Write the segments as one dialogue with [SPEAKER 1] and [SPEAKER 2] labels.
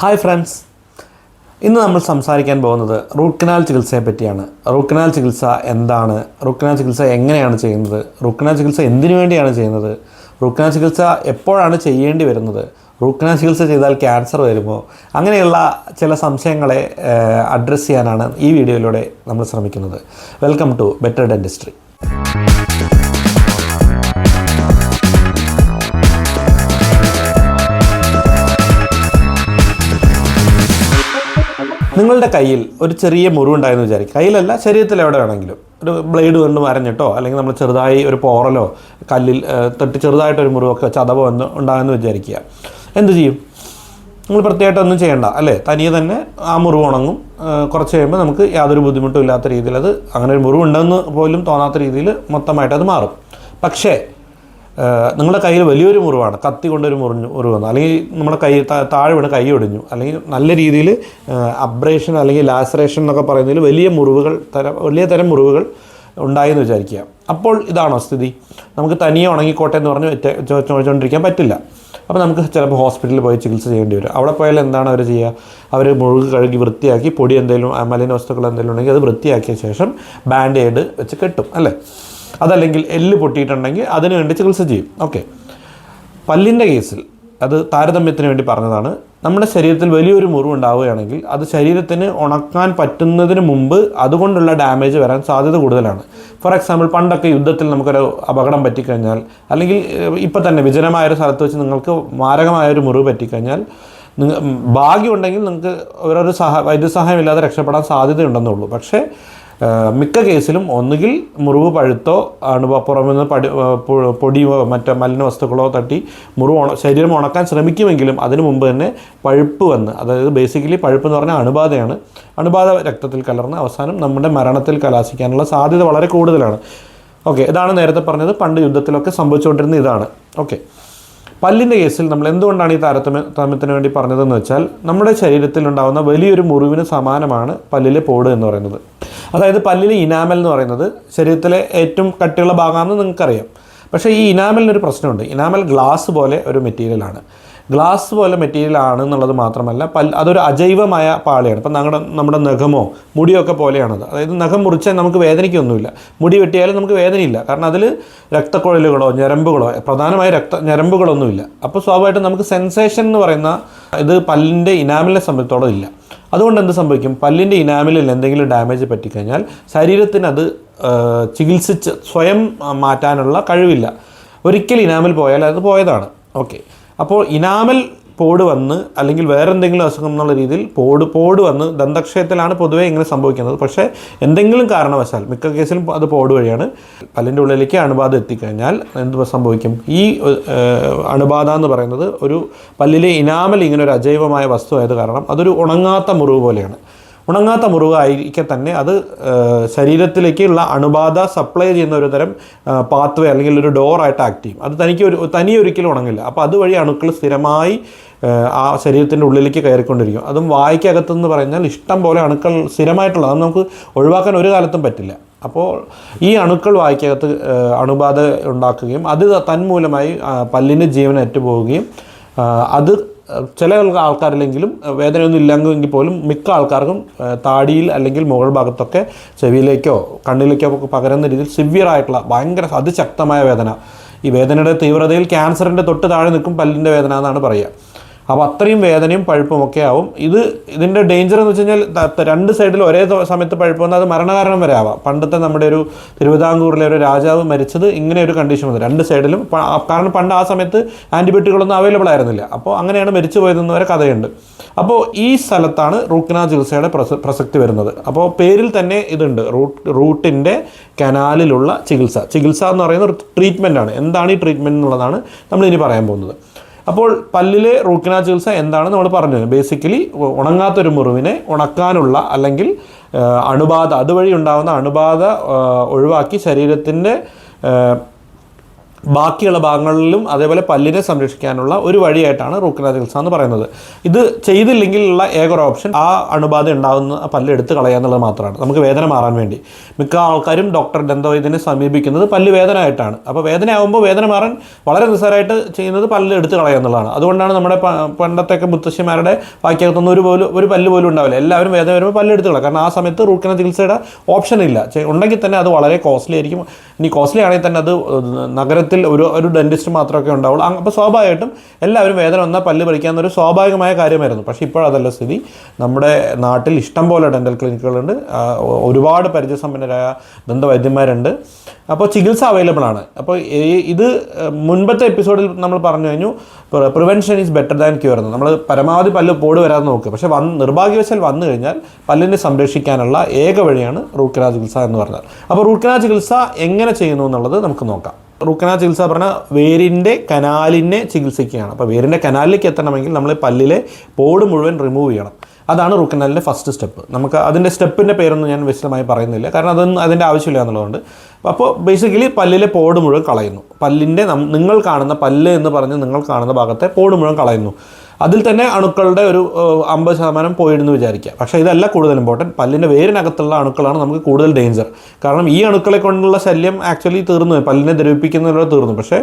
[SPEAKER 1] Hi friends ഇന്ന് നമ്മൾ സംസാരിക്കാൻ പോകുന്നത് റൂട്ട് കനാൽ ചികിത്സയെ പറ്റിയാണ്. റൂട്ട് കനാൽ ചികിത്സ എന്താണ്? റൂട്ട് കനാൽ ചികിത്സ എങ്ങനെയാണ് ചെയ്യുന്നത്? റൂട്ട് കനാൽ ചികിത്സ എന്തിനു വേണ്ടിയാണ് ചെയ്യുന്നത്? റൂട്ട് കനാൽ ചികിത്സ എപ്പോഴാണ് ചെയ്യേണ്ടി വരുന്നത്? റൂട്ട് കനാൽ ചികിത്സ ചെയ്താൽ ക്യാൻസർ വരുമോ? അങ്ങനെയുള്ള ചില സംശയങ്ങളെ അഡ്രസ്സ് ചെയ്യാനാണ് ഈ വീഡിയോയിലൂടെ നമ്മൾ ശ്രമിക്കുന്നത്. വെൽക്കം ടു ബെറ്റർ ഡെന്റിസ്ട്രി നിങ്ങളുടെ കയ്യിൽ ഒരു ചെറിയ മുറിവുണ്ടായെന്ന് വിചാരിക്കും കയ്യിലല്ല ശരീരത്തിൽ എവിടെ വേണമെങ്കിലും. ഒരു ബ്ലേഡ് കൊണ്ട് മരഞ്ഞിട്ടോ അല്ലെങ്കിൽ നമ്മൾ ചെറുതായി ഒരു പോറലോ കല്ലിൽ തട്ടി ചെറുതായിട്ടൊരു മുറിവൊക്കെ ചതവോ എന്ന് ഉണ്ടാകുമെന്ന് വിചാരിക്കുക. എന്ത് ചെയ്യും? നിങ്ങൾ പ്രത്യേകമായിട്ട് ഒന്നും ചെയ്യണ്ട അല്ലേ? തനിയെ തന്നെ ആ മുറിവ് ഉണങ്ങും. കുറച്ച് കഴിയുമ്പോൾ നമുക്ക് യാതൊരു ബുദ്ധിമുട്ടും ഇല്ലാത്ത രീതിയിൽ അത് അങ്ങനെ ഒരു മുറിവുണ്ടെന്ന് പോലും തോന്നാത്ത രീതിയിൽ മൊത്തമായിട്ട് അത് മാറും. പക്ഷേ നിങ്ങളുടെ കയ്യിൽ വലിയൊരു മുറിവാണ്. കത്തി കൊണ്ടൊരു മുറിഞ്ഞു മുറിവ് വന്നു. അല്ലെങ്കിൽ നമ്മുടെ കൈ താഴെ വീണ് കൈ ഒടിഞ്ഞു. അല്ലെങ്കിൽ നല്ല രീതിയിൽ അബ്രേഷൻ അല്ലെങ്കിൽ ലാസറേഷൻ എന്നൊക്കെ പറയുന്നതിൽ വലിയ മുറിവുകൾ തരം വലിയ തരം മുറിവുകൾ ഉണ്ടായി എന്ന് വിചാരിക്കുക. അപ്പോൾ ഇതാണോ സ്ഥിതി. നമുക്ക് തനിയെ ഉണങ്ങിക്കോട്ടെ എന്ന് പറഞ്ഞ് ചോദിച്ചുകൊണ്ടിരിക്കാൻ പറ്റില്ല. അപ്പോൾ നമുക്ക് ചിലപ്പോൾ ഹോസ്പിറ്റലിൽ പോയി ചികിത്സ ചെയ്യേണ്ടി വരും. അവിടെ പോയാൽ എന്താണ് അവർ ചെയ്യുക? അവർ മുഴുകി കഴുകി വൃത്തിയാക്കി പൊടി എന്തെങ്കിലും മലിന വസ്തുക്കൾ എന്തെങ്കിലും ഉണ്ടെങ്കിൽ അത് വൃത്തിയാക്കിയ ശേഷം ബാൻഡേഡ് വെച്ച് കെട്ടും അല്ലേ? അതല്ലെങ്കിൽ എല്ല് പൊട്ടിയിട്ടുണ്ടെങ്കിൽ അതിന് വേണ്ടി ചികിത്സ ചെയ്യും. ഓക്കെ പല്ലിന്റെ കേസിൽ അത് താരതമ്യത്തിന് വേണ്ടി പറഞ്ഞതാണ്. നമ്മുടെ ശരീരത്തിൽ വലിയൊരു മുറിവുണ്ടാവുകയാണെങ്കിൽ അത് ശരീരത്തിന് ഉണക്കാൻ പറ്റുന്നതിന് മുമ്പ് അതുകൊണ്ടുള്ള ഡാമേജ് വരാൻ സാധ്യത കൂടുതലാണ്. ഫോർ എക്സാമ്പിൾ പണ്ടൊക്കെ യുദ്ധത്തിൽ നമുക്കൊരു അപകടം പറ്റിക്കഴിഞ്ഞാൽ അല്ലെങ്കിൽ ഇപ്പം തന്നെ വിജനമായൊരു സ്ഥലത്ത് വെച്ച് നിങ്ങൾക്ക് മാരകമായൊരു മുറിവ് പറ്റിക്കഴിഞ്ഞാൽ ഭാഗ്യമുണ്ടെങ്കിൽ നിങ്ങൾക്ക് ഓരോരോ സഹ വൈദ്യസഹായം ഇല്ലാതെ രക്ഷപ്പെടാൻ സാധ്യതയുണ്ടെന്നുള്ളൂ. പക്ഷേ മിക്ക കേസിലും ഒന്നുകിൽ മുറിവ് പഴുത്തോ അണുപ പുറമെ നിന്ന് പടി പൊടിയോ മറ്റോ മലിന വസ്തുക്കളോ തട്ടി മുറിവ് ഉണ ശരീരം ഉണക്കാൻ ശ്രമിക്കുമെങ്കിലും അതിനു മുമ്പ് തന്നെ പഴുപ്പ് വന്ന് അതായത് ബേസിക്കലി പഴുപ്പ് എന്ന് പറഞ്ഞാൽ അണുബാധയാണ്. അണുബാധ രക്തത്തിൽ കലർന്ന് അവസാനം നമ്മുടെ മരണത്തിൽ കലാശിക്കാനുള്ള സാധ്യത വളരെ കൂടുതലാണ്. ഓക്കെ ഇതാണ് നേരത്തെ പറഞ്ഞത് പണ്ട് യുദ്ധത്തിലൊക്കെ സംഭവിച്ചുകൊണ്ടിരുന്ന ഇതാണ്. ഓക്കെ പല്ലിന്റെ കേസിൽ നമ്മൾ എന്തുകൊണ്ടാണ് ഈ താരതമ്യ താരതമ്യത്തിന് വേണ്ടി പറഞ്ഞതെന്ന് വെച്ചാൽ നമ്മുടെ ശരീരത്തിൽ ഉണ്ടാകുന്ന വലിയൊരു മുറിവിന് സമാനമാണ് പല്ലിലെ പോട് എന്ന് പറയുന്നത്. അതായത് പല്ലിലെ ഇനാമൽ എന്ന് പറയുന്നത് ശരീരത്തിലെ ഏറ്റവും കട്ടിയുള്ള ഭാഗമാണെന്ന് നിങ്ങൾക്കറിയാം. പക്ഷേ ഈ ഇനാമലിനൊരു പ്രശ്നമുണ്ട്. ഇനാമൽ ഗ്ലാസ് പോലെ ഒരു മെറ്റീരിയലാണ്. ഗ്ലാസ് പോലെ മെറ്റീരിയൽ ആണ് എന്നുള്ളത് മാത്രമല്ല പൽ അതൊരു അജൈവമായ പാളിയാണ്. ഇപ്പം നമ്മുടെ നമ്മുടെ നഖമോ മുടിയൊക്കെ പോലെയാണത്. അതായത് നഖം മുറിച്ചാൽ നമുക്ക് വേദനയ്ക്കൊന്നുമില്ല. മുടി വെട്ടിയാലും നമുക്ക് വേദനയില്ല. കാരണം അതിൽ രക്തക്കുഴലുകളോ ഞരമ്പുകളോ പ്രധാനമായി രക്ത ഞരമ്പുകളൊന്നുമില്ല. അപ്പോൾ സ്വാഭാവികമായിട്ടും നമുക്ക് സെൻസേഷൻ എന്ന് പറയുന്ന ഇത് പല്ലിന്റെ ഇനാമിലിനെ സംബന്ധിച്ചോളം ഇല്ല. അതുകൊണ്ട് എന്ത് സംഭവിക്കും? പല്ലിന്റെ ഇനാമിലിൽ എന്തെങ്കിലും ഡാമേജ് പറ്റിക്കഴിഞ്ഞാൽ ശരീരത്തിന് അത് ചികിത്സിച്ച് സ്വയം മാറ്റാനുള്ള കഴിവില്ല. ഒരിക്കൽ ഇനാമിൽ പോയാൽ അത് പോയതാണ്. ഓക്കെ. അപ്പോൾ ഇനാമൽ പോട് വന്ന് അല്ലെങ്കിൽ വേറെ എന്തെങ്കിലും അസുഖം എന്നുള്ള രീതിയിൽ പോട് പോട് വന്ന് ദന്തക്ഷയത്തിലാണ് പൊതുവേ ഇങ്ങനെ സംഭവിക്കുന്നത്. പക്ഷേ എന്തെങ്കിലും കാരണവശാൽ മിക്ക കേസിലും അത് പോട് വഴിയാണ്. പല്ലിന്റെ ഉള്ളിലേക്ക് അണുബാധ എത്തിക്കഴിഞ്ഞാൽ എന്ത് സംഭവിക്കും? ഈ അണുബാധ എന്ന് പറയുന്നത് ഒരു പല്ലിലെ ഇനാമൽ ഇങ്ങനെ ഒരു അജൈവമായ വസ്തു ആയത് കാരണം അതൊരു ഉണങ്ങാത്ത മുറിവ് പോലെയാണ്. ഉണങ്ങാത്ത മുറിവ് ആയിരിക്കെ തന്നെ അത് ശരീരത്തിലേക്കുള്ള അണുബാധ സപ്ലൈ ചെയ്യുന്ന ഒരു തരം പാത്വേ അല്ലെങ്കിൽ ഒരു ഡോറായിട്ട് ആക്ട് ചെയ്യും. അത് തനിക്ക് ഒരു തനി ഒരിക്കലും ഉണങ്ങില്ല. അപ്പോൾ അതുവഴി അണുക്കൾ സ്ഥിരമായി ആ ശരീരത്തിന്റെ ഉള്ളിലേക്ക് കയറിക്കൊണ്ടിരിക്കും. അതും വായിക്കകത്തെന്ന് പറഞ്ഞാൽ ഇഷ്ടം പോലെ അണുക്കൾ സ്ഥിരമായിട്ടുള്ള അത് നമുക്ക് ഒഴിവാക്കാൻ ഒരു കാലത്തും പറ്റില്ല. അപ്പോൾ ഈ അണുക്കൾ വായിക്കകത്ത് അണുബാധ ഉണ്ടാക്കുകയും അത് തന്മൂലമായി പല്ലിന്റെ ജീവൻ അറ്റുപോവുകയും ആ, അത് ചില ആൾക്കാരിലെങ്കിലും വേദനയൊന്നും ഇല്ലെങ്കിൽ പോലും മിക്ക ആൾക്കാർക്കും താടിയിൽ അല്ലെങ്കിൽ മുകൾ ഭാഗത്തൊക്കെ ചെവിയിലേക്കോ കണ്ണിലേക്കോ ഒക്കെ പകരുന്ന രീതിയിൽ സിവിയർ ആയിട്ടുള്ള ഭയങ്കര അതിശക്തമായ വേദന. ഈ വേദനയുടെ തീവ്രതയിൽ ക്യാൻസറിന്റെ തൊട്ട് താഴെ നിൽക്കും പല്ലിന്റെ വേദന എന്നാണ് പറയുക. അപ്പോൾ അത്രയും വേദനയും പഴുപ്പും ഒക്കെ ആവും. ഇത് ഇതിന്റെ ഡേഞ്ചർ എന്ന് വെച്ച് കഴിഞ്ഞാൽ രണ്ട് സൈഡിൽ ഒരേ സമയത്ത് പഴുപ്പ് വന്നാൽ അത് മരണകാരണം വരെ ആവാം. പണ്ടത്തെ നമ്മുടെ ഒരു തിരുവിതാംകൂറിലെ ഒരു രാജാവ് മരിച്ചത് ഇങ്ങനെ ഒരു കണ്ടീഷൻ വന്നു. രണ്ട് സൈഡിലും കാരണം പണ്ട് ആ സമയത്ത് ആന്റിബയോട്ടിക്കുകളൊന്നും അവൈലബിൾ ആയിരുന്നില്ല. അപ്പോൾ അങ്ങനെയാണ് മരിച്ചു പോയതെന്ന് വരെ കഥയുണ്ട്. അപ്പോൾ ഈ സ്ഥലത്താണ് റൂട്ട് ചികിത്സയുടെ പ്രസക്തി വരുന്നത്. അപ്പോൾ പേരിൽ തന്നെ ഇതുണ്ട്. റൂട്ട് റൂട്ടിന്റെ കനാലിലുള്ള ചികിത്സ. ചികിത്സ എന്ന് പറയുന്ന ഒരു ട്രീറ്റ്മെന്റ് ആണ്. എന്താണ് ഈ ട്രീറ്റ്മെന്റ് എന്നുള്ളതാണ് നമ്മൾ ഇനി പറയാൻ പോകുന്നത്. അപ്പോൾ പല്ലിലെ റൂട്ട് കനാൽ ചികിത്സ എന്താണ് നമ്മൾ പറഞ്ഞു ബേസിക്കലി ഉണങ്ങാത്തൊരു മുറിവിനെ ഉണക്കാനുള്ള അല്ലെങ്കിൽ അണുബാധ അതുവഴി ഉണ്ടാകുന്ന അണുബാധ ഒഴിവാക്കി ശരീരത്തിന്റെ ബാക്കിയുള്ള ഭാഗങ്ങളിലും അതേപോലെ പല്ലിനെ സംരക്ഷിക്കാനുള്ള ഒരു വഴിയായിട്ടാണ് റൂട്ട് കനാൽ ചികിത്സ എന്ന് പറയുന്നത്. ഇത് ചെയ്തില്ലെങ്കിലുള്ള ഏക ഒരു ഓപ്ഷൻ ആ അണുബാധ ഉണ്ടാകുന്ന പല്ല് എടുത്ത് കളയുക എന്നുള്ളത് മാത്രമാണ്. നമുക്ക് വേദന മാറാൻ വേണ്ടി. മിക്ക ആൾക്കാരും ഡോക്ടർ ദന്തവൈദ്യനെ സമീപിക്കുന്നത് പല്ല് വേദന ആയിട്ടാണ് അപ്പോൾ വേദനയാകുമ്പോൾ വേദന മാറാൻ വളരെ നിസ്സാരമായിട്ട് ചെയ്യുന്നത് പല്ല് എടുത്ത് കളയുക എന്നുള്ളതാണ്. അതുകൊണ്ടാണ് നമ്മുടെ പണ്ടത്തെ മുത്തശ്ശിമാരുടെ വാക്യകത്തൊന്നും ഒരു പോലും ഒരു പല്ല് പോലും ഉണ്ടാവില്ല. എല്ലാവരും വേദന വരുമ്പോൾ പല്ല് എടുത്ത് കളയാം. കാരണം ആ സമയത്ത് റൂട്ട് കനാൽ ചികിത്സയുടെ ഓപ്ഷൻ ഇല്ല. ഉണ്ടെങ്കിൽ തന്നെ അത് വളരെ കോസ്റ്റ്ലി ആയിരിക്കും. ഇനി കോസ്റ്റ്ലി ആണെങ്കിൽ തന്നെ അത് നഗരത്തിൽ ഒരു ഒരു ഡെന്റിസ്റ്റ് മാത്രമൊക്കെ ഉണ്ടാവുള്ളൂ. അപ്പോൾ സ്വാഭാവികമായിട്ടും എല്ലാവരും വേദന വന്നാൽ പല്ല് പറിക്കാവുന്ന ഒരു സ്വാഭാവികമായ കാര്യമായിരുന്നു. പക്ഷേ ഇപ്പോഴതല്ല സ്ഥിതി. നമ്മുടെ നാട്ടിൽ ഇഷ്ടം പോലെ ഡെന്റൽ ക്ലിനിക്കുകളുണ്ട് ഒരുപാട് പരിചയസമ്പന്നരായ ദന്തവൈദ്യന്മാരുണ്ട്. അപ്പോൾ ചികിത്സ അവൈലബിൾ ആണ്. അപ്പോൾ ഇത് മുൻപത്തെ എപ്പിസോഡിൽ നമ്മൾ പറഞ്ഞു കഴിഞ്ഞു prevention is better than cure എന്ന്. നമ്മൾ പരമാവധി പല്ല് പോട് വരാതെ നോക്കുക. പക്ഷേ വന്ന് നിർഭാഗ്യവശാൽ വന്നു കഴിഞ്ഞാൽ പല്ലിനെ സംരക്ഷിക്കാനുള്ള ഏക വഴിയാണ് റൂട്ട് കനാൽ ചികിത്സ എന്ന് പറഞ്ഞാൽ. അപ്പോൾ റൂട്ട് കനാൽ ചികിത്സ എങ്ങനെ ചെയ്യുന്നു എന്നുള്ളത് നമുക്ക് നോക്കാം. റൂട്ട് കനാൽ ചികിത്സ പറഞ്ഞാൽ വേരിന്റെ കനാലിനെ ചികിത്സിക്കുകയാണ്. അപ്പോൾ വേരിന്റെ കനാലിലേക്ക് എത്തണമെങ്കിൽ നമ്മൾ പല്ലിലെ പോട് മുഴുവൻ റിമൂവ് ചെയ്യണം. അതാണ് റുക്കനാലിന്റെ ഫസ്റ്റ് സ്റ്റെപ്പ് നമുക്ക് അതിന്റെ സ്റ്റെപ്പിന്റെ പേരൊന്നും ഞാൻ വിശദമായി പറയുന്നില്ല. കാരണം അതൊന്നും അതിന്റെ ആവശ്യമില്ല എന്നുള്ളതുകൊണ്ട്. അപ്പോൾ ബേസിക്കലി പല്ലിലെ പോട് മുഴുവൻ കളയുന്നു. പല്ലിന്റെ നിങ്ങൾ കാണുന്ന പല്ല് എന്ന് പറഞ്ഞ് നിങ്ങൾ കാണുന്ന ഭാഗത്തെ പോട് മുഴുവൻ കളയുന്നു. അതിൽ തന്നെ അണുക്കളുടെ ഒരു അമ്പത് ശതമാനം പോയിടുന്നു വിചാരിക്കുക. പക്ഷേ ഇതല്ല കൂടുതൽ ഇമ്പോർട്ടന്റ് പല്ലിന്റെ വേരിനകത്തുള്ള അണുക്കളാണ് നമുക്ക് കൂടുതൽ ഡേഞ്ചർ കാരണം ഈ അണുക്കളെ കൊണ്ടുള്ള ശല്യം ആക്ച്വലി തീർന്നു. പല്ലിനെ ദ്രവിപ്പിക്കുന്നതിലൂടെ തീർന്നു. പക്ഷേ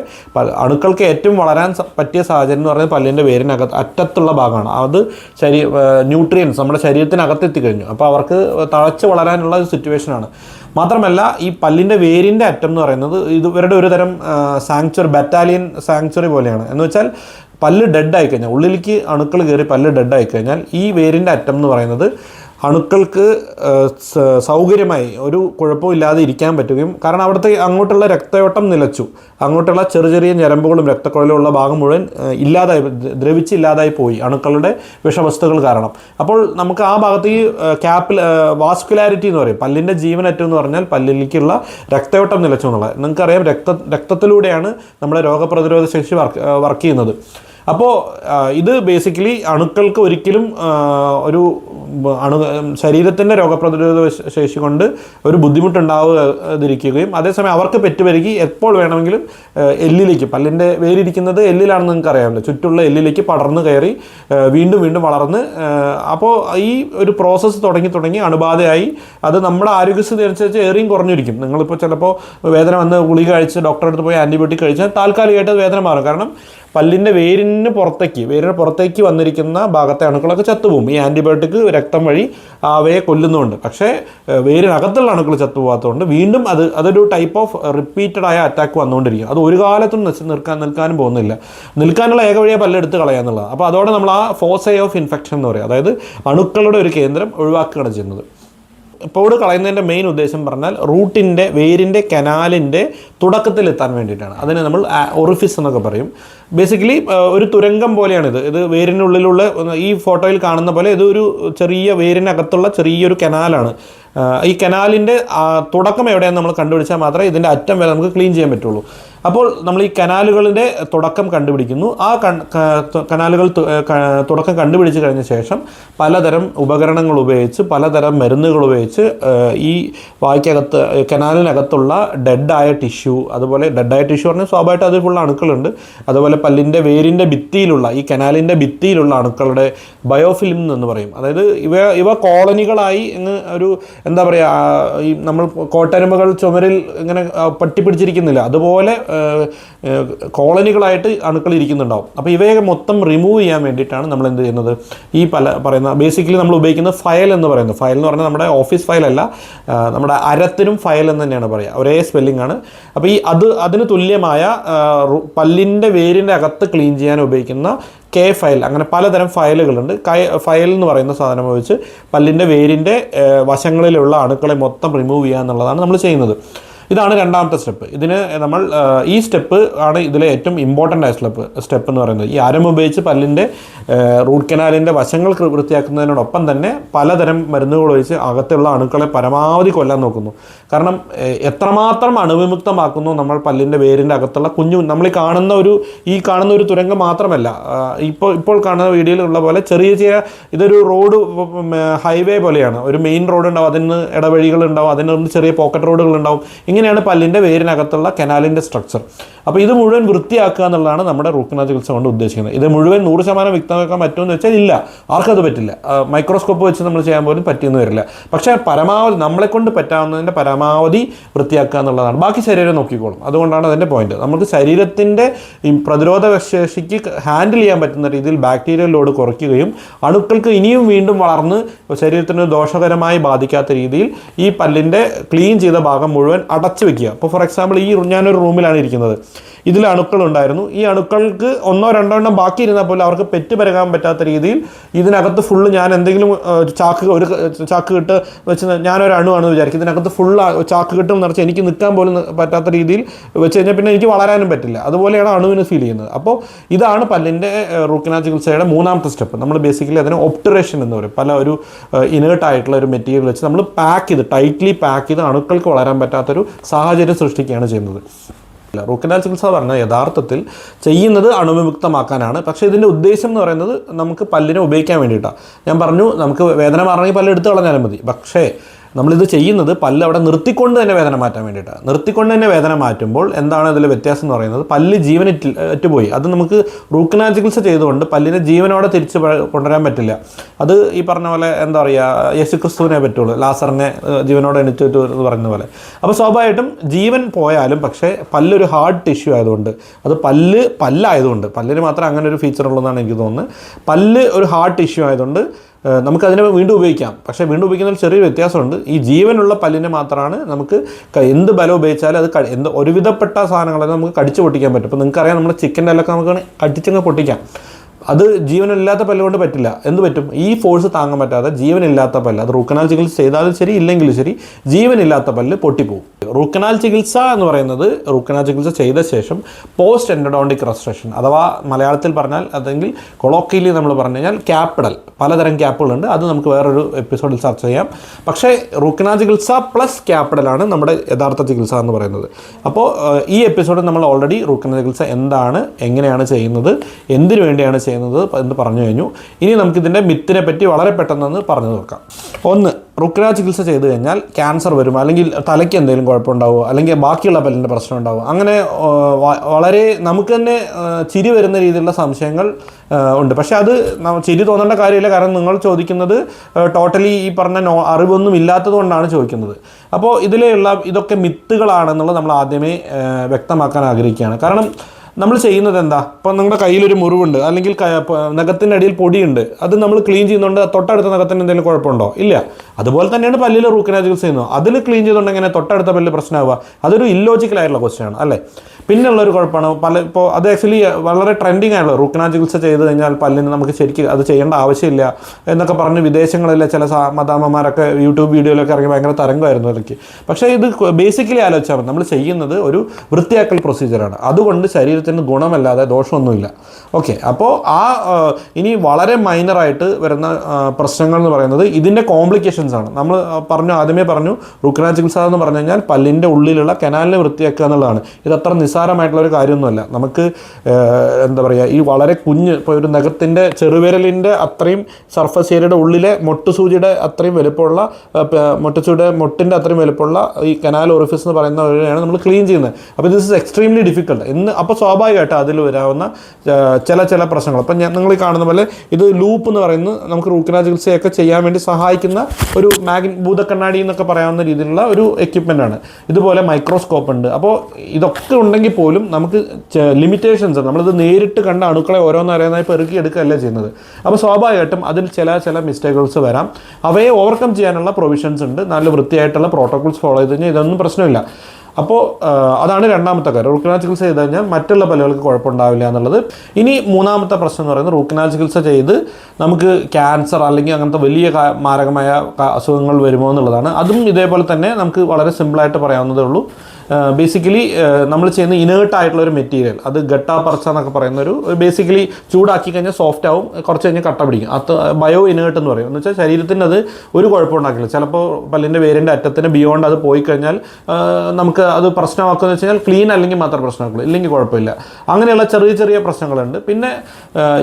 [SPEAKER 1] അണുക്കൾക്ക് ഏറ്റവും വളരാൻ പറ്റിയ സാഹചര്യം എന്ന് പറയുന്നത് പല്ലിന്റെ വേരിനകത്ത് അറ്റത്തുള്ള ഭാഗമാണ്. അത് ശരീ ന്യൂട്രിയൻസ് നമ്മുടെ ശരീരത്തിനകത്ത് എത്തിക്കഴിഞ്ഞു അപ്പോൾ അവർക്ക് തഴച്ച് വളരാനുള്ള ഒരു സിറ്റുവേഷനാണ് മാത്രമല്ല ഈ പല്ലിന്റെ വേരിന്റെ അറ്റം എന്ന് പറയുന്നത് ഇവരുടെ ഒരു തരം സാങ്ച്വറി ബറ്റാലിയൻ സാങ്ച്വറി പോലെയാണ്. എന്ന് വെച്ചാൽ പല്ല് ഡെഡ് ആയി കഴിഞ്ഞാൽ ഉള്ളിലേക്ക് അണുക്കൾ കയറി പല്ല് ഡെഡ് ആയി കഴിഞ്ഞാൽ ഈ വേരിന്റെ അറ്റം എന്ന് പറയുന്നത് അണുക്കൾക്ക് സൗകര്യമായി ഒരു കുഴപ്പമില്ലാതെ ഇരിക്കാൻ പറ്റുകയും കാരണം അവിടുത്തെ അങ്ങോട്ടുള്ള രക്തയോട്ടം നിലച്ചു. അങ്ങോട്ടുള്ള ചെറിയ ചെറിയ ഞരമ്പുകളും രക്തക്കുഴലും ഉള്ള ഭാഗം മുഴുവൻ ഇല്ലാതായി ദ്ര- ദ്രവിച്ച് ഇല്ലാതായി പോയി അണുക്കളുടെ വിഷവസ്തുക്കൾ കാരണം. അപ്പോൾ നമുക്ക് ആ ഭാഗത്ത് ഈ ക്യാപ്പിൽ വാസ്കുലാരിറ്റി എന്ന് പറയും. പല്ലിന്റെ ജീവനറ്റം എന്ന് പറഞ്ഞാൽ പല്ലിലേക്കുള്ള രക്തയോട്ടം നിലച്ചു എന്നുള്ളത്. നിങ്ങൾക്കറിയാം രക്ത രക്തത്തിലൂടെയാണ് നമ്മുടെ രോഗപ്രതിരോധ ശേഷി വർക്ക് വർക്ക് ചെയ്യുന്നത്. അപ്പോൾ ഇത് ബേസിക്കലി അണുക്കൾക്ക് ഒരിക്കലും ഒരു അണു ശരീരത്തിന്റെ രോഗപ്രതിരോധ ശേഷി കൊണ്ട് ഒരു ബുദ്ധിമുട്ടുണ്ടാവാതിരിക്കുകയും അതേസമയം അവർക്ക് പെറ്റുപരുകി എപ്പോൾ വേണമെങ്കിലും എല്ലിലേക്ക് പല്ലിന്റെ വേരിയിരിക്കുന്നത് എല്ലിലാണെന്ന് നിങ്ങൾക്ക് അറിയാമല്ലോ. ചുറ്റുള്ള എല്ലിലേക്ക് പടർന്നു കയറി വീണ്ടും വീണ്ടും വളർന്ന് അപ്പോൾ ഈ ഒരു പ്രോസസ്സ് തുടങ്ങി തുടങ്ങി അണുബാധയായി അത് നമ്മുടെ ആരോഗ്യസ്ഥിതി അനുസരിച്ച് ഏറെയും കുറഞ്ഞിരിക്കും. നിങ്ങളിപ്പോൾ ചിലപ്പോൾ വേദന വന്ന് ഗുളിക കഴിച്ച് ഡോക്ടറെ അടുത്ത് പോയി ആന്റിബയോട്ടിക് കഴിച്ചാൽ താൽക്കാലികമായിട്ട് വേദന മാറും. കാരണം പല്ലിന്റെ വേരിന് പുറത്തേക്ക് വേരിന് പുറത്തേക്ക് വന്നിരിക്കുന്ന ഭാഗത്തെ അണുക്കളൊക്കെ ചത്തുപോകും. ഈ ആന്റിബയോട്ടിക് രക്തം വഴി അവയെ കൊല്ലുന്നുണ്ട് പക്ഷേ വേരിനകത്തുള്ള അണുക്കൾ ചത്തുപോകാത്തതുകൊണ്ട് വീണ്ടും അത് അതൊരു ടൈപ്പ് ഓഫ് റിപ്പീറ്റഡ് ആയ അറ്റാക്ക് വന്നുകൊണ്ടിരിക്കും. അത് ഒരു കാലത്തും നിൽക്കാൻ നിൽക്കാനും പോകുന്നില്ല. നിൽക്കാനുള്ള ഏക വഴിയെ പല്ലെടുത്ത് കളയുക എന്നുള്ളത് അപ്പോൾ അതോടെ നമ്മൾ ആ ഫോസൈ ഓഫ് ഇൻഫെക്ഷൻ എന്ന് പറയുക. അതായത് അണുക്കളുടെ ഒരു കേന്ദ്രം ഒഴിവാക്കുകയാണ് ചെയ്യുന്നത്. പോട് കളയുന്നതിന്റെ മെയിൻ ഉദ്ദേശം പറഞ്ഞാൽ റൂട്ടിന്റെ വേരിന്റെ കനാലിന്റെ തുടക്കത്തിലെത്താൻ വേണ്ടിയിട്ടാണ്. അതിനെ നമ്മൾ ഒറിഫിസ് എന്നൊക്കെ പറയും. ബേസിക്കലി ഒരു തുരങ്കം പോലെയാണിത് ഇത്. വേരിനുള്ളിലുള്ള ഈ ഫോട്ടോയിൽ കാണുന്ന പോലെ ഇത് ഒരു ചെറിയ വേരിനകത്തുള്ള ചെറിയൊരു കനാലാണ്. ഈ കനാലിന്റെ തുടക്കം എവിടെയാണെന്ന് നമ്മൾ കണ്ടുപിടിച്ചാൽ മാത്രമേ ഇതിന്റെ അറ്റം വരെ നമുക്ക് ക്ലീൻ ചെയ്യാൻ പറ്റുള്ളൂ. അപ്പോൾ നമ്മൾ ഈ കനാലുകളുടെ തുടക്കം കണ്ടുപിടിക്കുന്നു. ആ കനാലുകൾ തുടക്കം കണ്ടുപിടിച്ച് കഴിഞ്ഞ ശേഷം പലതരം ഉപകരണങ്ങൾ ഉപയോഗിച്ച് പലതരം മരുന്നുകൾ ഉപയോഗിച്ച് ഈ വായ്ക്കകത്ത് കനാലിനകത്തുള്ള ഡെഡായ ടിഷ്യൂ അതുപോലെ ഡെഡായ ടിഷ്യൂ പറഞ്ഞാൽ സ്വാഭാവികമായിട്ട് അതിൽ ഫുൾ അണുക്കളുണ്ട്. അതുപോലെ പല്ലിന്റെ വേരിന്റെ ഭിത്തിയിലുള്ള ഈ കനാലിന്റെ ഭിത്തിയിലുള്ള അണുക്കളുടെ ബയോഫിലിം എന്ന് പറയും. അതായത് ഇവ ഇവ കോളനികളായി ഒരു എന്താ പറയുക ഈ നമ്മൾ കോട്ടരുമ്പകൾ ചുമരിൽ ഇങ്ങനെ പട്ടി പട്ടിപ്പിടിച്ചിരിക്കുന്നില്ല. അതുപോലെ കോളനികളായിട്ട് അണുക്കൾ ഇരിക്കുന്നുണ്ടാവും. അപ്പോൾ ഇവയൊക്കെ മൊത്തം റിമൂവ് ചെയ്യാൻ വേണ്ടിയിട്ടാണ് നമ്മൾ എന്ത് ചെയ്യുന്നത്? ഈ പല പറയുന്ന ബേസിക്കലി നമ്മൾ ഉപയോഗിക്കുന്ന ഫയൽ എന്ന് പറയുന്നത്. ഫയൽ എന്ന് പറഞ്ഞാൽ നമ്മുടെ ഓഫീസ് ഫയലല്ല നമ്മുടെ അരത്തിനും ഫയൽ എന്ന് തന്നെയാണ് പറയുക ഒരേ സ്പെല്ലിംഗ് ആണ്. അപ്പോൾ ഈ അത് അതിന് തുല്യമായ പല്ലിന്റെ വേരിന്റെ അകത്ത് ക്ലീൻ ചെയ്യാൻ ഉപയോഗിക്കുന്ന കെ ഫയൽ അങ്ങനെ പലതരം ഫയലുകളുണ്ട്. കൈ ഫയൽ എന്ന് പറയുന്ന സാധനം വെച്ച് പല്ലിന്റെ വേരിന്റെ വശങ്ങളിലുള്ള അണുക്കളെ മൊത്തം റിമൂവ് ചെയ്യുക എന്നുള്ളതാണ് നമ്മൾ ചെയ്യുന്നത്. ഇതാണ് രണ്ടാമത്തെ സ്റ്റെപ്പ്. ഇതിന് നമ്മൾ ഈ സ്റ്റെപ്പ് ആണ് ഇതിലെ ഏറ്റവും ഇമ്പോർട്ടന്റ് ആയ സ്റ്റെപ്പ് സ്റ്റെപ്പ് എന്ന് പറയുന്നത്. ഈ അരം ഉപയോഗിച്ച് പല്ലിന്റെ റൂട്ട് കനാലിന്റെ വശങ്ങൾ വൃത്തിയാക്കുന്നതിനോടൊപ്പം തന്നെ പലതരം മരുന്നുകൾ ഒഴിച്ച് അകത്തുള്ള അണുക്കളെ പരമാവധി കൊല്ലാൻ നോക്കുന്നു. കാരണം എത്രമാത്രം അണുവിമുക്തമാക്കുന്നു നമ്മൾ പല്ലിന്റെ വേരിന്റെ അകത്തുള്ള കുഞ്ഞു നമ്മൾ കാണുന്ന ഒരു ഈ കാണുന്ന ഒരു തുരങ്കം മാത്രമല്ല. ഇപ്പോൾ ഇപ്പോൾ കാണുന്ന വീഡിയോയിലുള്ള പോലെ ചെറിയ ചെറിയ ഇതൊരു റോഡ് ഹൈവേ പോലെയാണ്. ഒരു മെയിൻ റോഡ് ഉണ്ടാവും അതിന് ഇടവഴികൾ ഉണ്ടാവും അതിന് ചെറിയ പോക്കറ്റ് റോഡുകൾ ഉണ്ടാവും ഇങ്ങനെയാണ് പല്ലിന്റെ വേരിനകത്തുള്ള കനാലിന്റെ സ്ട്രക്ചർ. അപ്പോൾ ഇത് മുഴുവൻ വൃത്തിയാക്കുക എന്നുള്ളതാണ് നമ്മുടെ റൂട്ട് ചികിത്സ കൊണ്ട് ഉദ്ദേശിക്കുന്നത്. ഇത് മുഴുവൻ നൂറ് ശതമാനം വ്യക്തമാക്കാൻ പറ്റുമെന്ന് വെച്ചാൽ ഇല്ല. ആർക്കത് പറ്റില്ല. മൈക്രോസ്കോപ്പ് വെച്ച് നമ്മൾ ചെയ്യാൻ പോലും പറ്റിയെന്ന് വരില്ല. പക്ഷേ പരമാവധി നമ്മളെ കൊണ്ട് പറ്റാവുന്നതിന്റെ പരമാവധി വൃത്തിയാക്കുക എന്നുള്ളതാണ്. ബാക്കി ശരീരം നോക്കിക്കോളും. അതുകൊണ്ടാണ് അതിന്റെ പോയിന്റ് നമുക്ക് ശരീരത്തിന്റെ പ്രതിരോധ ശേഷിക്ക് ഹാൻഡിൽ ചെയ്യാൻ പറ്റുന്ന രീതിയിൽ ബാക്ടീരിയൽ ലോഡ് കുറയ്ക്കുകയും അണുക്കൾക്ക് ഇനിയും വീണ്ടും വളർന്ന് ശരീരത്തിന് ദോഷകരമായി ബാധിക്കാത്ത രീതിയിൽ ഈ പല്ലിന്റെ ക്ലീൻ ചെയ്ത ഭാഗം മുഴുവൻ അടച്ചു വെക്കുക. ഇപ്പോൾ ഫോർ എക്സാമ്പിൾ ഈ ഞാനൊരു റൂമിലാണ് ഇരിക്കുന്നത്. ഇതിൽ അണുക്കൾ ഉണ്ടായിരുന്നു ഈ അണുക്കൾക്ക് ഒന്നോ രണ്ടോ എണ്ണം ബാക്കി ഇരുന്നാൽ പോലും അവർക്ക് പെറ്റ് പെരുകാൻ പറ്റാത്ത രീതിയിൽ ഇതിനകത്ത് ഫുള്ള് ഞാൻ എന്തെങ്കിലും ചാക്ക് ഒരു ചാക്ക് കിട്ട് വെച്ച് ഞാനൊരു അണുവാണെന്ന് വിചാരിക്കും. ഇതിനകത്ത് ഫുള്ള് ചാക്ക് കിട്ടും നിറച്ച് എനിക്ക് നിൽക്കാൻ പോലും പറ്റാത്ത രീതിയിൽ വെച്ച് കഴിഞ്ഞാൽ പിന്നെ എനിക്ക് വളരാനും പറ്റില്ല. അതുപോലെയാണ് അണുവിന് ഫീൽ ചെയ്യുന്നത്. അപ്പോൾ ഇതാണ് പല്ലിന്റെ റൂക്കിന ചികിത്സയുടെ മൂന്നാമത്തെ സ്റ്റെപ്പ് നമ്മൾ ബേസിക്കലി അതിനെ ഒപ്റ്ററേഷൻ എന്ന് പറയും. പല ഒരു ഇനേർട്ടായിട്ടുള്ള ഒരു മെറ്റീരിയൽ വെച്ച് നമ്മൾ പാക്ക് ചെയ്ത് ടൈറ്റ്ലി പാക്ക് ചെയ്ത് അണുക്കൾക്ക് വളരാൻ പറ്റാത്തൊരു സാഹചര്യം സൃഷ്ടിക്കുകയാണ് ചെയ്യുന്നത്. റൂട്ട് കനാൽ ചികിത്സ പറഞ്ഞാൽ യഥാർത്ഥത്തിൽ ചെയ്യുന്നത് അണുവിമുക്തമാക്കാനാണ്. പക്ഷേ ഇതിന്റെ ഉദ്ദേശം എന്ന് പറയുന്നത് നമുക്ക് പല്ലിനെ ഉപയോഗിക്കാൻ വേണ്ടിയിട്ടാണ് ഞാൻ പറഞ്ഞു നമുക്ക് വേദന മാറണമെങ്കിൽ പല്ല് എടുത്തു കളഞ്ഞാലും മതി. പക്ഷേ നമ്മളിത് ചെയ്യുന്നത് പല്ല് അവിടെ നിർത്തിക്കൊണ്ട് തന്നെ വേദന മാറ്റാൻ വേണ്ടിയിട്ടാണ് നിർത്തിക്കൊണ്ട് തന്നെ വേദന മാറ്റുമ്പോൾ എന്താണ് ഇതിൽ വ്യത്യാസം എന്ന് പറയുന്നത്? പല്ല് ജീവൻ പോയി. അത് നമുക്ക് റൂട്ട് കനാൽ ചികിത്സ ചെയ്തുകൊണ്ട് പല്ലിനെ ജീവനോടെ തിരിച്ച് കൊണ്ടുവരാൻ പറ്റില്ല. അത് ഈ പറഞ്ഞ പോലെ എന്താ പറയുക യേശു ക്രിസ്തുവിനെ പറ്റുള്ളൂ. ലാസറിനെ ജീവനോടെ എണിച്ചിട്ട് എന്ന് പറയുന്ന പോലെ. അപ്പോൾ സ്വാഭാവികമായിട്ടും ജീവൻ പോയാലും പക്ഷേ പല്ലൊരു ഹാർഡ് ടിഷ്യൂ ആയതുകൊണ്ട് അത് പല്ല് പല്ലായതുകൊണ്ട് പല്ലിന് മാത്രം അങ്ങനെ ഒരു ഫീച്ചർ ഉള്ളതെന്നാണ് എനിക്ക് തോന്നുന്നത്. പല്ല് ഒരു ഹാർഡ് ടിഷ്യൂ ആയതുകൊണ്ട് നമുക്കതിനെ വീണ്ടും ഉപയോഗിക്കാം. പക്ഷേ വീണ്ടും ഉപയോഗിക്കുന്നതിൽ ചെറിയൊരു വ്യത്യാസമുണ്ട്. ഈ ജീവനുള്ള പല്ലിന് മാത്രമാണ് നമുക്ക് എന്ത് ബലം ഉപയോഗിച്ചാലും അത് എന്ത് ഒരുവിധപ്പെട്ട സാധനങ്ങളെ നമുക്ക് കടിച്ചു പൊട്ടിക്കാൻ പറ്റും. ഇപ്പോൾ നിങ്ങൾക്കറിയാം നമ്മുടെ ചിക്കന്റെ അല്ലൊക്കെ നമുക്ക് കടിച്ചങ്ങ് പൊട്ടിക്കാം. അത് ജീവനില്ലാത്ത പല്ല് കൊണ്ട് പറ്റില്ല. എന്ത് പറ്റും? ഈ ഫോഴ്സ് താങ്ങാൻ പറ്റാതെ ജീവനില്ലാത്ത പല്ല് അത് റൂക്കനാൽ ചികിത്സ ചെയ്താലും ശരി ഇല്ലെങ്കിലും ശരി ജീവനില്ലാത്ത പല്ല് പൊട്ടിപ്പോകും റൂക്കനാൽ ചികിത്സ എന്ന് പറയുന്നത് റൂക്കനാൽ ചികിത്സ ചെയ്ത ശേഷം പോസ്റ്റ് എൻഡോഡോണ്ടിക് റെസ്ട്രക്ഷൻ അഥവാ മലയാളത്തിൽ പറഞ്ഞാൽ അല്ലെങ്കിൽ കൊളോക്കിയലി നമ്മൾ പറഞ്ഞു കഴിഞ്ഞാൽ ക്യാപ്പിടൽ പലതരം ക്യാപ്പുകളുണ്ട് അത് നമുക്ക് വേറൊരു എപ്പിസോഡിൽ ചർച്ച ചെയ്യാം. പക്ഷേ റൂക്കനാൽ ചികിത്സ പ്ലസ് ക്യാപ്പിടലാണ് നമ്മുടെ യഥാർത്ഥ ചികിത്സ എന്ന് പറയുന്നത്. അപ്പോൾ ഈ എപ്പിസോഡിൽ നമ്മൾ ഓൾറെഡി റൂക്കനാൽ ചികിത്സ എന്താണ് എങ്ങനെയാണ് ചെയ്യുന്നത് എന്തിനു വേണ്ടിയാണ് ചെയ്യുന്നത് എന്ന് പറഞ്ഞു കഴിഞ്ഞു. ഇനി നമുക്കിതിന്റെ മിത്തിനെ പറ്റി വളരെ പെട്ടെന്ന് പറഞ്ഞു നോക്കാം. ഒന്ന് റുക്രാ ചികിത്സ ചെയ്ത് കഴിഞ്ഞാൽ ക്യാൻസർ വരും. അല്ലെങ്കിൽ തലയ്ക്ക് എന്തെങ്കിലും കുഴപ്പമുണ്ടാവുമോ അല്ലെങ്കിൽ ബാക്കിയുള്ള പല്ലിന്റെ പ്രശ്നം ഉണ്ടാവും അങ്ങനെ വളരെ നമുക്ക് തന്നെ ചിരി വരുന്ന രീതിയിലുള്ള സംശയങ്ങൾ ഉണ്ട്. പക്ഷേ അത് ചിരി തോന്നേണ്ട കാര്യമില്ല. കാരണം നിങ്ങൾ ചോദിക്കുന്നത് ടോട്ടലി ഈ പറഞ്ഞ നോ അറിവൊന്നും ഇല്ലാത്തതുകൊണ്ടാണ് ചോദിക്കുന്നത്. അപ്പോൾ ഇതിലെയുള്ള ഇതൊക്കെ മിത്തുകളാണെന്നുള്ളത് നമ്മൾ ആദ്യമേ വ്യക്തമാക്കാൻ ആഗ്രഹിക്കുകയാണ്. കാരണം നമ്മൾ ചെയ്യുന്നത് എന്താ? ഇപ്പം നിങ്ങളുടെ കയ്യിലൊരു മുറിവുണ്ട്. അല്ലെങ്കിൽ നഖത്തിന്റെ അടിയിൽ പൊടിയുണ്ട്. അത് നമ്മൾ ക്ലീൻ ചെയ്യുന്നുണ്ട്. തൊട്ടടുത്ത നഖത്തിന് എന്തെങ്കിലും കുഴപ്പമുണ്ടോ? ഇല്ല. അതുപോലെ തന്നെയാണ് പല്ലിൽ റൂക്കിനാ ചികിത്സ ചെയ്യുന്നത്. അതിൽ ക്ലീൻ ചെയ്തുകൊണ്ട് എങ്ങനെ തൊട്ടടുത്ത പല്ല് പ്രശ്നമാവുക? അതൊരു ഇല്ലോജിക്കലായിട്ടുള്ള ക്വസ്റ്റ്യൻ ആണ് അല്ലേ? പിന്നുള്ളൊരു കുഴപ്പമാണ് പല ഇപ്പോൾ അത് ആക്ച്വലി വളരെ ട്രെൻഡിങ് ആയിട്ടുള്ള റൂക്കന ചികിത്സ ചെയ്ത് കഴിഞ്ഞാൽ പല്ലിന് നമുക്ക് ശരിക്കും അത് ചെയ്യേണ്ട ആവശ്യമില്ല എന്നൊക്കെ പറഞ്ഞ് വിദേശങ്ങളിലെ ചില മദാമ്മമാരൊക്കെ യൂട്യൂബ് വീഡിയോയിലൊക്കെ ഇറങ്ങി ഭയങ്കര തരംഗമായിരുന്നു ഇടയ്ക്ക് പക്ഷേ ഇത് ബേസിക്കലി ആലോചിച്ചാൽ നമ്മൾ ചെയ്യുന്നത് ഒരു വൃത്തിയാക്കൽ പ്രൊസീജിയറാണ് അതുകൊണ്ട് ശരീരത്തിന് ഗുണമല്ലാതെ ദോഷമൊന്നുമില്ല. ഓക്കെ അപ്പോൾ ആ ആ, ഇനി വളരെ മൈനറായിട്ട് വരുന്ന പ്രശ്നങ്ങൾ എന്ന് പറയുന്നത് ഇതിന്റെ കോംപ്ലിക്കേഷൻസ് ആണ്. നമ്മൾ പറഞ്ഞു ആദ്യമേ പറഞ്ഞു റുക്കനാ ചികിത്സ എന്ന് പറഞ്ഞു കഴിഞ്ഞാൽ പല്ലിന്റെ ഉള്ളിലുള്ള കനാലിനെ വൃത്തിയാക്കുക എന്നുള്ളതാണ്. ഇത് അത്ര നിസ്സാരമായിട്ടുള്ള ഒരു കാര്യമൊന്നുമല്ല. നമുക്ക് എന്താ പറയുക ഈ വളരെ കുഞ്ഞ് ഇപ്പോൾ ഒരു നഖത്തിന്റെ ചെറുവിരലിന്റെ അത്രയും സർഫസ് ഏരിയയുടെ ഉള്ളിലെ മൊട്ടുസൂചിയുടെ അത്രയും വലുപ്പമുള്ള മൊട്ടുസൂചിയുടെ മൊട്ടിന്റെ അത്രയും വലുപ്പമുള്ള ഈ കനാൽ ഓറിഫിസ് എന്ന് പറയുന്ന വഴിയാണ് നമ്മൾ ക്ലീൻ ചെയ്യുന്നത്. അപ്പോൾ ദിസ് ഇസ് എക്സ്ട്രീംലി ഡിഫിക്കൽട്ട് എന്ന് അപ്പോൾ സ്വാഭാവികമായിട്ട് അതിൽ വരാവുന്ന ചില ചില പ്രശ്നങ്ങൾ. അപ്പം ഞാൻ നിങ്ങൾ കാണുന്ന പോലെ ഇത് ലൂപ്പ് എന്ന് പറയുന്നത് നമുക്ക് റൂക്കനാ ചികിത്സയൊക്കെ ചെയ്യാൻ വേണ്ടി സഹായിക്കുന്ന ഒരു മാഗ്നി ഭൂതക്കണ്ണാടി എന്നൊക്കെ പറയാവുന്ന രീതിയിലുള്ള ഒരു എക്യുപ്മെന്റ് ആണ്. ഇതുപോലെ മൈക്രോസ്കോപ്പ് ഉണ്ട്. അപ്പോൾ ഇതൊക്കെ ഉണ്ടെങ്കിൽ പോലും നമുക്ക് ലിമിറ്റേഷൻസ് നമ്മളിത് നേരിട്ട് കണ്ട അണുക്കളെ ഓരോന്നോരോന്നായി പെറുക്കി എടുക്കുകയല്ല ചെയ്യുന്നത്. അപ്പോൾ സ്വാഭാവികമായിട്ടും അതിൽ ചില ചില മിസ്റ്റേക്കുകൾസ് വരാം. അവയെ ഓവർകം ചെയ്യാനുള്ള പ്രൊവിഷൻസ് ഉണ്ട്. നല്ല വൃത്തിയായിട്ടുള്ള പ്രോട്ടോകോൾസ് ഫോളോ ചെയ്ത് കഴിഞ്ഞാൽ ഇതൊന്നും പ്രശ്നമില്ല. അപ്പോൾ അതാണ് രണ്ടാമത്തെ കാര്യം. റൂട്ട് ചികിത്സ ചെയ്ത് കഴിഞ്ഞാൽ മറ്റുള്ള പല്ലുകൾക്ക് കുഴപ്പമുണ്ടാവില്ല എന്നുള്ളത്. ഇനി മൂന്നാമത്തെ പ്രശ്നം എന്ന് പറയുന്നത് റൂട്ട് ചികിത്സ ചെയ്ത് നമുക്ക് ക്യാൻസർ അല്ലെങ്കിൽ അങ്ങനത്തെ വലിയ മാരകമായ അസുഖങ്ങൾ വരുമോ എന്നുള്ളതാണ്. അതും ഇതേപോലെ തന്നെ നമുക്ക് വളരെ സിമ്പിളായിട്ട് പറയാവുന്നതേ ഉള്ളൂ. ബേസിക്കലി നമ്മൾ ചെയ്യുന്ന ഇനേർട്ട് ആയിട്ടുള്ള ഒരു മെറ്റീരിയൽ അത് ഗട്ട പറച്ച എന്നൊക്കെ പറയുന്ന ഒരു ബേസിക്കലി ചൂടാക്കി കഴിഞ്ഞാൽ സോഫ്റ്റ് ആവും കുറച്ച് കഴിഞ്ഞാൽ കട്ട പിടിക്കും. അത് ബയോ ഇനേർട്ട് എന്ന് പറയും. എന്ന് വെച്ചാൽ ശരീരത്തിന് അത് ഒരു കുഴപ്പമുണ്ടാക്കില്ല ചിലപ്പോൾ പല്ലിന്റെ വേരിന്റെ അറ്റത്തിന് ബിയോണ്ട് അത് പോയി കഴിഞ്ഞാൽ നമുക്ക് അത് പ്രശ്നമാക്കുമെന്ന് വെച്ച് കഴിഞ്ഞാൽ ക്ലീൻ അല്ലെങ്കിൽ മാത്രം പ്രശ്നമാക്കുള്ളൂ. ഇല്ലെങ്കിൽ കുഴപ്പമില്ല. അങ്ങനെയുള്ള ചെറിയ ചെറിയ പ്രശ്നങ്ങളുണ്ട്. പിന്നെ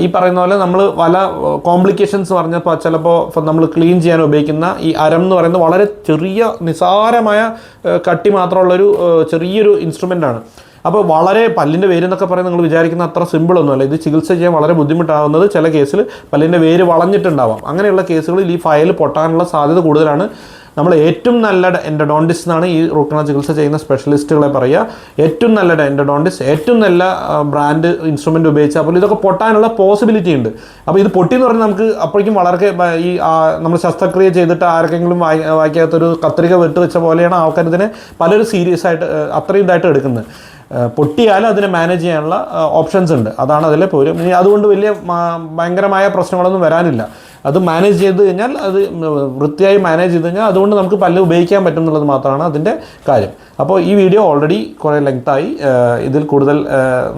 [SPEAKER 1] ഈ പറയുന്ന പോലെ നമ്മൾ പല കോംപ്ലിക്കേഷൻസ് പറഞ്ഞപ്പോൾ ചിലപ്പോൾ നമ്മൾ ക്ലീൻ ചെയ്യാൻ ഉപയോഗിക്കുന്ന ഈ അരം എന്ന് പറയുന്നത് വളരെ ചെറിയ നിസാരമായ കട്ടി മാത്രമുള്ളൊരു ചെറിയൊരു ഇൻസ്ട്രുമെന്റ് ആണ്. അപ്പോൾ വളരെ പല്ലിന്റെ വേര് എന്നൊക്കെ പറയുന്നത് നിങ്ങൾ വിചാരിക്കുന്ന അത്ര സിമ്പിൾ ഒന്നുമല്ല ഇത് ചികിത്സ ചെയ്യാൻ വളരെ ബുദ്ധിമുട്ടാവുന്നത് ചില കേസിൽ പല്ലിന്റെ വേര് വളഞ്ഞിട്ടുണ്ടാവാം. അങ്ങനെയുള്ള കേസുകളിൽ ഈ ഫയൽ പൊട്ടാനുള്ള സാധ്യത കൂടുതലാണ്. നമ്മൾ ഏറ്റവും നല്ല എൻഡഡോണ്ടിസ് എന്നാണ് ഈ റൂട്ട് കനാൽ ചികിത്സ ചെയ്യുന്ന സ്പെഷ്യലിസ്റ്റുകളെ പറയുക. ഏറ്റവും നല്ല എൻഡഡോണ്ടിസ് ഏറ്റവും നല്ല ബ്രാൻഡ് ഇൻസ്ട്രുമെന്റ് ഉപയോഗിച്ചാൽ അപ്പോൾ ഇതൊക്കെ പൊട്ടാനുള്ള പോസിബിലിറ്റി ഉണ്ട്. അപ്പോൾ ഇത് പൊട്ടി എന്ന് പറഞ്ഞാൽ നമുക്ക് അപ്പോഴേക്കും വളരെ ഈ നമ്മൾ ശസ്ത്രക്രിയ ചെയ്തിട്ട് ആർക്കെങ്കിലും വായി വായിക്കാത്തൊരു കത്രിക വെട്ടുവെച്ച പോലെയാണ് ആൾക്കാർ ഇതിനെ പലരും സീരിയസ് ആയിട്ട് അത്രയും ഇതായിട്ട് എടുക്കുന്നത്. പൊട്ടിയാൽ അതിനെ മാനേജ് ചെയ്യാനുള്ള ഓപ്ഷൻസ് ഉണ്ട്. അതാണ് അതിലെ പോരും. ഇനി അതുകൊണ്ട് വലിയ ഭയങ്കരമായ പ്രശ്നങ്ങളൊന്നും വരാനില്ല. അത് മാനേജ് ചെയ്ത് കഴിഞ്ഞാൽ അത് വൃത്തിയായി മാനേജ് ചെയ്ത് കഴിഞ്ഞാൽ അതുകൊണ്ട് നമുക്ക് പല്ല് ഉപയോഗിക്കാൻ പറ്റും എന്നുള്ളത് മാത്രമാണ് അതിന്റെ കാര്യം. അപ്പോൾ ഈ വീഡിയോ ഓൾറെഡി കുറേ ലെങ്തായി ഇതിൽ കൂടുതൽ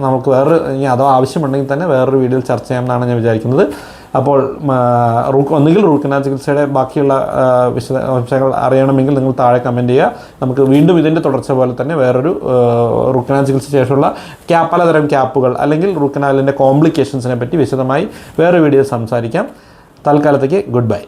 [SPEAKER 1] നമുക്ക് വേറൊരു ഇനി അതോ ആവശ്യമുണ്ടെങ്കിൽ തന്നെ വേറൊരു വീഡിയോയിൽ ചർച്ച ചെയ്യാമെന്നാണ് ഞാൻ വിചാരിക്കുന്നത്. അപ്പോൾ റൂക്ക് ഒന്നുകിൽ റൂട്ട് കനാൽ ചികിത്സയുടെ ബാക്കിയുള്ള വിശദാംശങ്ങൾ അറിയണമെങ്കിൽ നിങ്ങൾ താഴെ കമന്റ് ചെയ്യുക. നമുക്ക് വീണ്ടും ഇതിന്റെ തുടർച്ച പോലെ തന്നെ വേറൊരു റൂട്ട് കനാൽ ചികിത്സ ശേഷമുള്ള ക്യാ പലതരം ക്യാപ്പുകൾ അല്ലെങ്കിൽ റൂട്ട് കനാലിന്റെ കോംപ്ലിക്കേഷൻസിനെ പറ്റി വിശദമായി വേറെ വീഡിയോ സംസാരിക്കാം. തൽക്കാലത്തേക്ക് ഗുഡ് ബൈ